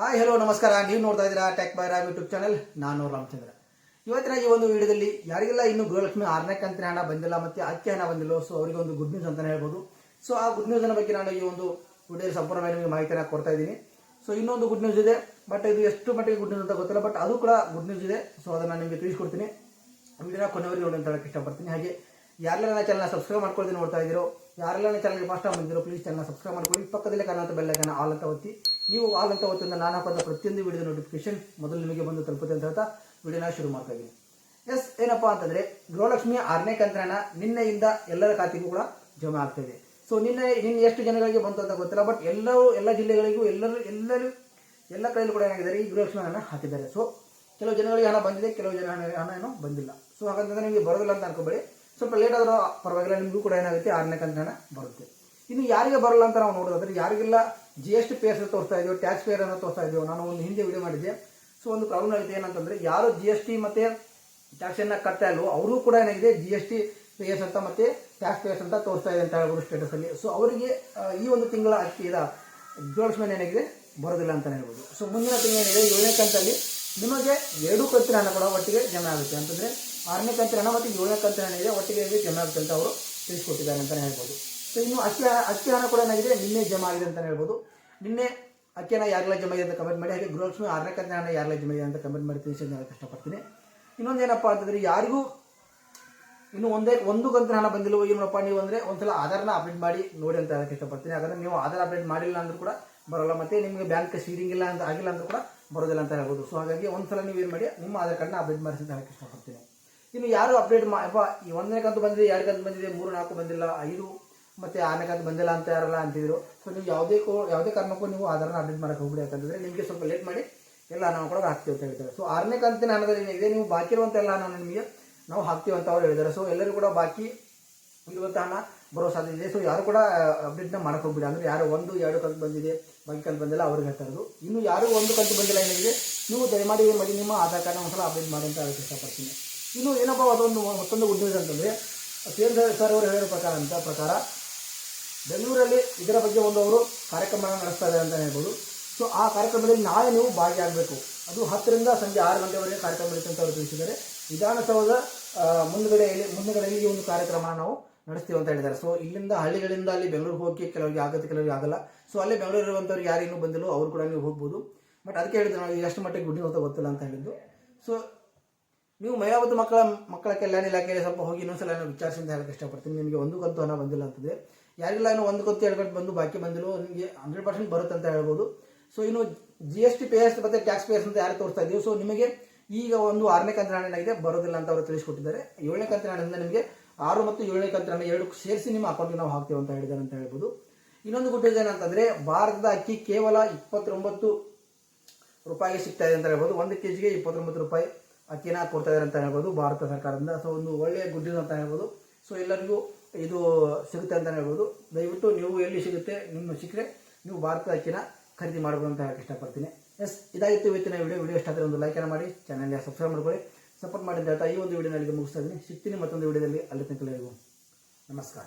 Hi hello ನಮಸ್ಕಾರ. ನೀವು ನೋಡ್ತಾ ಇದ್ದೀರಾ tech by Ram YouTube channel ನಾನು ರಾಮಚಂದ್ರ. ಇವತ್ತಿನ ಈ ಒಂದು ವಿಡಿಯೋದಲ್ಲಿ ಯಾರಿಗೆಲ್ಲ ಇನ್ನು ಗೃಹಲಕ್ಷ್ಮಿ ಆರನೇ ಕಂತಿನ ಹಣ ಬಂದಿಲ್ಲ ಮತ್ತೆ ಅಕ್ಕಿ ಹಣ ಬಂದಿಲ್ಲ ಸೊ ಅವರಿಗೆ ಒಂದು ಗುಡ್ ನ್ಯೂಸ್ ಅಂತಾನೆ ಹೇಳ್ಬೋದು. ಸೊ ಆ ಗುಡ್ ನ್ಯೂಸ್ ಬಗ್ಗೆ ನಾನು ಈ ಒಂದು ವಿಡಿಯೋದಲ್ಲಿ ಸಂಪೂರ್ಣವಾಗಿ ನಿಮಗೆ ಮಾಹಿತಿಯನ್ನು ಕೊಡ್ತಾ ಇದ್ದೀನಿ. ಸೊ ಇನ್ನೊಂದು ಗುಡ್ ನ್ಯೂಸ್ ಇದೆ ಬಟ್ ಇದು ಎಷ್ಟು ಮಟ್ಟಿಗೆ ಗುಡ್ ನ್ಯೂಸ್ ಅಂತ ಗೊತ್ತಿಲ್ಲ ಬಟ್ ಅದು ಕೂಡ ಗುಡ್ ನ್ಯೂಸ್ ಇದೆ. ಸೊ ಅದನ್ನು ನಾನು ನಿಮಗೆ ತಿಳಿಸ್ಕೊಡ್ತೀನಿ. ವಿಡಿಯೋನ ಕೊನೆವರೆಗೆ ನೋಡಿ ಅಂತ ಹೇಳಕ್ಕೆ ಇಷ್ಟಪಡ್ತೀನಿ. ಹಾಗೆ ಯಾರೆಲ್ಲ ನನ್ನ ಚಾನಲ್ ಸಬ್ಸ್ಕ್ರೈಬ್ ಮಾಡ್ಕೊಳ್ತೀನಿ ನೋಡ್ತಾ ಇದ್ದೀರೋ, ಯಾರೆಲ್ಲ ನನ್ನ ಚಾನಲ್ಗೆ ಫಸ್ಟ್ ಬಂದಿರೋ ಪ್ಲೀಸ್ ಚಾನಲ್ ಸಬ್ಸ್ಕ್ರೈಬ್ ಮಾಡ್ಕೊಳ್ಳಿ. ಪಕ್ಕದಲ್ಲಿ ಕನ್ನಡ ಬೆಲ್ಲೈಕನ್ನ ಆಲ್ ಅಂತ ಒತ್ತಿ. ನೀವು ಆಗಂತ ಹೊತ್ತಿಂದ ನಾನು ಹಾಕೋದ ಪ್ರತಿಯೊಂದು ವಿಡಿಯೋ ನೋಟಿಫಿಕೇಶನ್ ಮೊದಲು ನಿಮಗೆ ಬಂದು ತಲುಪುತ್ತೆ ಅಂತ ಹೇಳ್ತಾ ವಿಡಿಯೋನ ಶುರು ಮಾಡ್ತಾ ಇದ್ದೀನಿ ಎಸ್ ಏನಪ್ಪಾ ಅಂತಂದ್ರೆ ಗೃಹಲಕ್ಷ್ಮಿ ಆರನೇ ಕಂತ್ರಣ ನಿನ್ನೆಯಿಂದ ಎಲ್ಲರ ಖಾತೆಗೂ ಕೂಡ ಜಮಾ ಇದೆ ಸೊ ನಿನ್ನೆ ನಿನ್ನೆ ಎಷ್ಟು ಜನಗಳಿಗೆ ಬಂತು ಅಂತ ಗೊತ್ತಿಲ್ಲ ಬಟ್ ಎಲ್ಲರೂ, ಎಲ್ಲ ಜಿಲ್ಲೆಗಳಿಗೂ ಎಲ್ಲರೂ ಎಲ್ಲರೂ, ಎಲ್ಲ ಕಡೆಯಲ್ಲೂ ಕೂಡ ಏನಾಗಿದ್ದಾರೆ, ಈ ಗೃಹಲಕ್ಷ್ಮಿ ಹಣ ಹಾಕಿದ್ದಾರೆ. ಸೊ ಕೆಲವು ಜನಗಳಿಗೆ ಹಣ ಬಂದಿದೆ, ಕೆಲವು ಜನ ಹಣ ಹಣ ಏನೋ ಬಂದಿಲ್ಲ. ಸೊ ಹಾಗಂತಂದ್ರೆ ನಿಮಗೆ ಬರೋದಿಲ್ಲ ಅಂತ ಅನ್ಕೋಬೇಡಿ. ಸ್ವಲ್ಪ ಲೇಟ್ ಆದರೂ ಪರವಾಗಿಲ್ಲ, ನಿಮಗೂ ಕೂಡ ಏನಾಗುತ್ತೆ, ಆರನೇ ಕಂತ್ರನ ಬರುತ್ತೆ. ಇನ್ನು ಯಾರಿಗೆ ಬರಲ್ಲ ಅಂತ ನಾವು ನೋಡೋದಾದ್ರೆ ಯಾರಿಗೆಲ್ಲ ಜಿ ಎಸ್ ಟಿ ಪೇಯರ್ಸ್ ತೋರಿಸ್ತಾ ಇದೆಯೋ ಟ್ಯಾಕ್ಸ್ ಪೇರ್ ಅನ್ನು ತೋರಿಸ್ತಾ ಇದೆಯೋ, ನಾನು ಒಂದು ಹಿಂದೆ ವಿಡಿಯೋ ಮಾಡಿದ್ದೆ. ಸೊ ಒಂದು ಪ್ರಾಬ್ಲಮ್ ಆಗಿದೆ ಏನಂತಂದ್ರೆ, ಯಾರು ಜಿ ಎಸ್ ಟಿ ಮತ್ತೆ ಟ್ಯಾಕ್ಸ್ ಅನ್ನ ಕಟ್ತಾ ಇಲ್ವೋ, ಅವರು ಕೂಡ ಏನಾಗಿದೆ ಜಿ ಎಸ್ ಟಿ ಪೇಯರ್ಸ್ ಅಂತ ಮತ್ತೆ ಟ್ಯಾಕ್ಸ್ ಪೇಯರ್ಸ್ ಅಂತ ತೋರಿಸ್ತಾ ಇದೆ ಅಂತ ಹೇಳ್ಬೋದು ಸ್ಟೇಟಸ್ ಅಲ್ಲಿ. ಸೊ ಅವರಿಗೆ ಈ ಒಂದು ತಿಂಗಳ ಅಕ್ಕಿದ ಗೃಹಲಕ್ಷ್ಮಿ ಏನಾಗಿದೆ? ಬರೋದಿಲ್ಲ ಅಂತ ಹೇಳ್ಬೋದು. ಸೊ ಮುಂದಿನ ತಿಂಗಳು ಏನಿದೆ? ಏಳನೇ ಕಂತಲ್ಲಿ ನಿಮಗೆ ಎರಡು ಕಂತಿನ ಹಣ ಕೂಡ ಒಟ್ಟಿಗೆ ಜಮಾ ಆಗುತ್ತೆ. ಅಂತಂದ್ರೆ, ಆರನೇ ಕಂತಿನ ಹಣ ಮತ್ತು ಏಳನೇ ಕಂತಿನ ಹಣ ಇದೆ, ಒಟ್ಟಿಗೆ ಜಮಾ ಆಗುತ್ತೆ ಅಂತ ಅವರು ತಿಳಿಸ್ಕೊಟ್ಟಿದ್ದಾರೆ ಅಂತಲೇ ಹೇಳ್ಬೋದು. ಸೊ ಇನ್ನು ಅಕ್ಕಿ ಅಕ್ಕಿ ಹಣ ಕೂಡ ಏನಾಗಿದೆ? ನಿನ್ನೆ ಜಮಾ ಆಗಿದೆ ಅಂತಲೇ ಹೇಳ್ಬೋದು. ನಿನ್ನೆ ಅಕ್ಕಿ ಹಣ ಯಾರೆಲ್ಲ ಜಮಾ ಇದೆ ಅಂತ ಕಮೆಂಟ್ ಮಾಡಿ, ಹಾಗೆ ಗೃಹಲಕ್ಷ್ಮಿ ಆರನೇ ಕಂತಿನ ಹಣ ಯಾರೆಲ್ಲ ಜಮಾ ಇದೆ ಅಂತ ಕಮೆಂಟ್ ಮಾಡಿ ತಿಳಿಸಿ ನಾನು ಕಷ್ಟಪಡ್ತೀನಿ ಇನ್ನೊಂದು ಏನಪ್ಪ ಅಂತಂದರೆ, ಯಾರಿಗೂ ಇನ್ನು ಒಂದೇ, ಒಂದು ಕಂತಿನ ಹಣ ಬಂದಿಲ್ಲ ಏನಪ್ಪ ನೀವು ಅಂದ್ರೆ ಒಂದ್ಸಲ ಆಧಾರನ ಅಪ್ಡೇಟ್ ಮಾಡಿ ನೋಡಿ ಅಂತ ಹೇಳಕ್ಕೆ ಇಷ್ಟಪಡ್ತೀನಿ. ಯಾಕಂದರೆ ನೀವು ಆಧಾರ್ ಅಪ್ಡೇಟ್ ಮಾಡಿಲ್ಲ ಅಂದರೂ ಕೂಡ ಬರೋಲ್ಲ, ಮತ್ತೆ ನಿಮಗೆ ಬ್ಯಾಂಕ್ ಸೀಡಿಂಗ್ ಇಲ್ಲ ಅಂತ ಆಗಿಲ್ಲ ಅಂದರೂ ಕೂಡ ಬರೋದಿಲ್ಲ ಅಂತ ಹೇಳ್ಬೋದು. ಸೊ ಹಾಗಾಗಿ ಒಂದ್ಸಲ ನೀವು ಏನು ಮಾಡಿ, ನಿಮ್ಮ ಆಧಾರ್ ಕಾರ್ಡ್ನ ಅಪ್ಡೇಟ್ ಮಾಡಿಸಿ ಅಂತ ಹೇಳಕ್ಕೆ ಇಷ್ಟಪಡ್ತೀನಿ. ಇನ್ನು ಯಾರು ಅಪ್ಡೇಟ್ ಮಾ ಅಪ್ಪ ಈ ಒಂದನೇ ಕಂತು ಬಂದಿದೆ, ಎರಡು ಕಂತು ಬಂದಿದೆ, ಮೂರು, ನಾಲ್ಕು ಬಂದಿಲ್ಲ, ಐದು ಮತ್ತೆ ಆರನೇ ಕಂತು ಬಂದಿಲ್ಲ ಅಂತ ಯಾರಲ್ಲ ಅಂತಿದ್ರು. ಸೊ ನೀವು ಯಾವುದೇ ಯಾವುದೇ ಕಾರಣಕ್ಕೂ ನೀವು ಆಧಾರ್ನ ಅಪ್ಡೇಟ್ ಮಾಡಕ್ಕೆ ಹೋಗ್ಬಿಡಿ. ಯಾಕಂದ್ರೆ ನಿಮಗೆ ಸ್ವಲ್ಪ ಲೇಟ್ ಮಾಡಿ ಎಲ್ಲ ನಾವು ಕೂಡ ಹಾಕ್ತೀವಿ ಅಂತ ಹೇಳ್ತಾರೆ. ಸೊ ಆರನೇ ಕಂತಿನ ಹಣದಲ್ಲಿ ಏನಿದೆ ನೀವು ಬಾಕಿ ಇರುವಂಥ ಎಲ್ಲ ಹಣ ನಿಮಗೆ ನಾವು ಹಾಕ್ತೀವಿ ಅಂತ ಅವ್ರು ಹೇಳಿದ್ದಾರೆ. ಸೊ ಎಲ್ಲರೂ ಕೂಡ ಬಾಕಿ ಇರುವಂಥ ಹಣ ಬರೋ ಸಾಧ್ಯತೆ ಇದೆ. ಸೊ ಯಾರು ಕೂಡ ಅಪ್ಡೇಟ್ನ ಮಾಡಕ್ಕೆ ಹೋಗ್ಬಿಡಿ. ಅಂದ್ರೆ ಯಾರು ಒಂದು, ಎರಡು ಕಂತು ಬಂದಿದೆ, ಬಾಕಿ ಕಂತು ಬಂದಿಲ್ಲ, ಅವ್ರಿಗೆ ಹೇಳ್ತಾ ಇನ್ನು ಯಾರು ಒಂದು ಕಂತು ಬಂದಿಲ್ಲ ಏನಿದೆ, ನೀವು ದಯಮಾಡಿ ಏನು ಮಾಡಿ, ನಿಮ್ಮ ಆಧಾರ್ ಕಾರ್ಡ್ನ ಒಂದ್ಸಲ ಅಪ್ಡೇಟ್ ಮಾಡಿ ಅಂತ ಹೇಳಕ್ಕೆ ಇಷ್ಟಪಡ್ತೀನಿ. ಇನ್ನು ಏನಪ್ಪ, ಅದೊಂದು ಮತ್ತೊಂದು ಗುಡ್ ಅಂತಂದ್ರೆ ಸೇರ್ ಸರ್ ಅವರು ಹೇಳಿರೋ ಪ್ರಕಾರ ಅಂತ, ಪ್ರಕಾರ ಬೆಂಗಳೂರಲ್ಲಿ ಇದರ ಬಗ್ಗೆ ಒಂದು ಅವರು ಕಾರ್ಯಕ್ರಮ ನಡೆಸ್ತಾ ಇದ್ದಾರೆ ಅಂತ ಹೇಳ್ಬೋದು. ಸೊ ಆ ಕಾರ್ಯಕ್ರಮದಲ್ಲಿ ನಾಳೆ ನೀವು ಭಾಗಿಯಾಗಬೇಕು. ಅದು ಹತ್ತರಿಂದ ಸಂಜೆ ಆರು ಗಂಟೆವರೆಗೆ ಕಾರ್ಯಕ್ರಮ ಇರುತ್ತೆ ಅಂತ ಅವರು ತಿಳಿಸಿದ್ದಾರೆ. ವಿಧಾನಸೌಧ ಮುಂದ್ಗಡೆಯಲ್ಲಿ ಮುಂದ್ಗಡೆಯಲ್ಲಿ ಈ ಒಂದು ಕಾರ್ಯಕ್ರಮ ನಾವು ನಡೆಸ್ತೀವಿ ಅಂತ ಹೇಳಿದ್ದಾರೆ. ಸೊ ಇಲ್ಲಿಂದ ಹಳ್ಳಿಗಳಿಂದ ಅಲ್ಲಿ ಬೆಂಗಳೂರಿಗೆ ಹೋಗಿ ಕೆಲವರಿಗೆ ಆಗುತ್ತೆ, ಕೆಲವರಿಗೆ ಆಗಲ್ಲ. ಸೊ ಅಲ್ಲಿ ಬೆಂಗಳೂರು ಇರುವಂಥವ್ರು ಯಾರಿಗೂ ಬಂದಿಲ್ಲ ಅವರು ಕೂಡ ನೀವು ಹೋಗ್ಬೋದು. ಬಟ್ ಅದಕ್ಕೆ ಹೇಳಿದ್ರು ನಾವು ಎಷ್ಟು ಮಟ್ಟಿಗೆ ಗುಡ್ಡಿ ಅಂತ ಗೊತ್ತಿಲ್ಲ ಅಂತ ಹೇಳಿದ್ದು. ಸೊ ನೀವು ಮಹಿಳಾ ಮಕ್ಕಳ ಮಕ್ಕಳ ಕಲ್ಯಾಣ ಇಲಾಖೆಯಲ್ಲಿ ಸ್ವಲ್ಪ ಹೋಗಿ ಇನ್ನೊಂದ್ಸಲ ನಾನು ವಿಚಾರಿಸಿ ಅಂತ ಹೇಳಕ್ಕೆ ಇಷ್ಟಪಡ್ತೀನಿ. ನಿಮಗೆ ಒಂದು ಕಂತು ಹಣ ಬಂದಿಲ್ಲ ಅಂತಂದ್ರೆ ಯಾರಿಗೆಲ್ಲ ಏನೋ ಒಂದು ಕೊತ್ತು ಎರಡು ಗಂಟೆ ಬಂದು ಬಾಕಿ ಬಂದಿಲ್ಲ ನಿಮಗೆ ಹಂಡ್ರೆಡ್ ಪರ್ಸೆಂಟ್ ಬರುತ್ತೆ ಅಂತ ಹೇಳ್ಬೋದು. ಸೊ ಇನ್ನು ಜಿ ಎಸ್ ಟಿ ಪೇಯರ್ಸ್ ಮತ್ತು ಟ್ಯಾಕ್ಸ್ ಪೇಯರ್ಸ್ ಅಂತ ಯಾರು ತೋರಿಸ್ತಾ ಇದ್ದೀವಿ. ಸೊ ನಿಮಗೆ ಈಗ ಒಂದು ಆರನೇ ಕಂತಿನ ಹಣ ಏನಾಗಿದೆ ಬರೋದಿಲ್ಲ ಅಂತ ಅವರು ತಿಳಿಸ್ಕೊಟ್ಟಿದ್ದಾರೆ. ಏಳನೇ ಕಂತಿನ ಹಣದಿಂದ ನಿಮಗೆ ಆರು ಮತ್ತು ಏಳನೇ ಕಂತಿನ ಹಣ ಎರಡು ಸೇರಿಸಿ ನಿಮ್ಮ ಅಕೌಂಟ್ಗೆ ನಾವು ಹಾಕ್ತೇವೆ ಅಂತ ಹೇಳಿದ್ದಾರೆ ಅಂತ ಹೇಳ್ಬೋದು. ಇನ್ನೊಂದು ಗುಡ್ ಏನಂತಂದ್ರೆ, ಭಾರತದ ಅಕ್ಕಿ ಕೇವಲ ಇಪ್ಪತ್ತೊಂಬತ್ತು ರೂಪಾಯಿಗೆ ಸಿಗ್ತಾ ಇದೆ ಅಂತ ಹೇಳ್ಬೋದು. ಒಂದು ಕೆ ಜಿಗೆ ಇಪ್ಪತ್ತೊಂಬತ್ತು ರೂಪಾಯಿ ಅಕ್ಕಿನ ಕೊಡ್ತಾ ಇದ್ದಾರೆ ಅಂತ ಹೇಳ್ಬೋದು ಭಾರತ ಸರ್ಕಾರದಿಂದ. ಸೊ ಒಂದು ಒಳ್ಳೆಯ ಗುಡ್ ನ್ಯೂಸ್ ಅಂತ ಹೇಳ್ಬೋದು. ಸೊ ಎಲ್ಲರಿಗೂ ಇದು ಸಿಗುತ್ತೆ ಅಂತಲೇ ಹೇಳ್ಬೋದು. ದಯವಿಟ್ಟು ನೀವು ಎಲ್ಲಿ ಸಿಗುತ್ತೆ, ನಿಮ್ಮ ಸಿಕ್ಕರೆ ನೀವು ಭಾರತದ ಅಕ್ಕಿನ ಖರೀದಿ ಮಾಡಬಹುದು ಅಂತ ಹೇಳಕ್ಕೆ ಇಷ್ಟಪಡ್ತೀನಿ. ಎಸ್ ಇದಾಗಿತ್ತು ಇವತ್ತಿನ ವಿಡಿಯೋ ವಿಡಿಯೋ ಇಷ್ಟ ಆದರೆ ಒಂದು ಲೈಕನ್ನು ಮಾಡಿ. ಚಾನಲ್ಗೆ ಸಬ್ಸ್ಕ್ರೈಬ್ ಮಾಡ್ಕೊಳ್ಳಿ. ಸಪೋರ್ಟ್ ಮಾಡಿ ಈ ಒಂದು ವಿಡಿಯೋನಲ್ಲಿ ಮುಗಿಸ್ತಾ ಇದ್ದೀನಿ. ಸಿಗ್ತೀನಿ ಮತ್ತೊಂದು ವಿಡಿಯೋದಲ್ಲಿ ಅಲ್ಲಿ ತನಕ ನಮಸ್ಕಾರ.